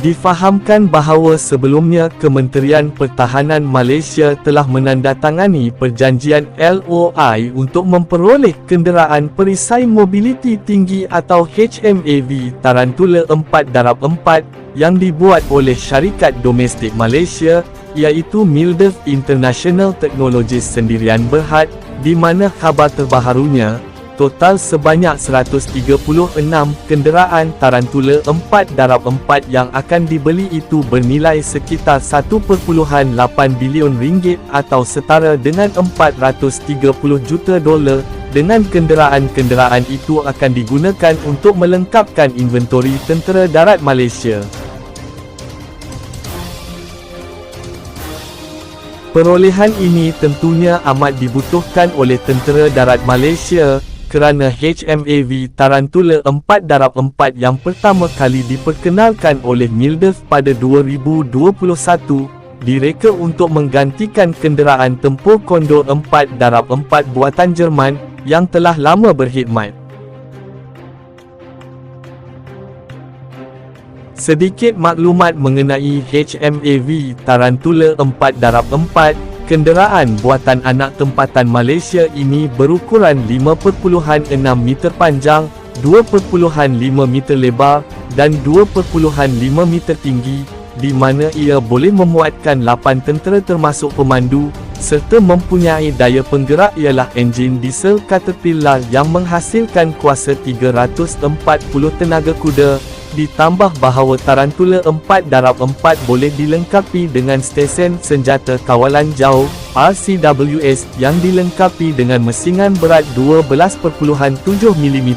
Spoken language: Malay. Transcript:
Difahamkan bahawa sebelumnya Kementerian Pertahanan Malaysia telah menandatangani perjanjian LOI untuk memperoleh kenderaan perisai mobiliti tinggi atau HMAV Tarantula 4-4 yang dibuat oleh syarikat domestik Malaysia iaitu Mildev International Technologies Sendirian Berhad di mana khabar terbaharunya total sebanyak 136 kenderaan Tarantula 4 darab 4 yang akan dibeli itu bernilai sekitar 1.8 bilion ringgit atau setara dengan 430 juta dolar dengan kenderaan-kenderaan itu akan digunakan untuk melengkapkan inventori tentera darat Malaysia. Perolehan ini tentunya amat dibutuhkan oleh tentera darat Malaysia kerana HMAV Tarantula 4 darab 4 yang pertama kali diperkenalkan oleh Mildev pada 2021 direka untuk menggantikan kenderaan tempur Condor 4 darab 4 buatan Jerman yang telah lama berkhidmat. Sedikit maklumat mengenai HMAV Tarantula 4 darab 4 Kenderaan buatan anak tempatan Malaysia ini berukuran 5.6 meter panjang, 2.5 meter lebar, dan 2.5 meter tinggi, di mana ia boleh memuatkan 8 tentera termasuk pemandu, serta mempunyai daya penggerak ialah enjin diesel Caterpillar yang menghasilkan kuasa 340 tenaga kuda, Ditambah bahawa Tarantula 4 darab 4 boleh dilengkapi dengan stesen senjata kawalan jauh RCWS yang dilengkapi dengan mesingan berat 12.7 mm.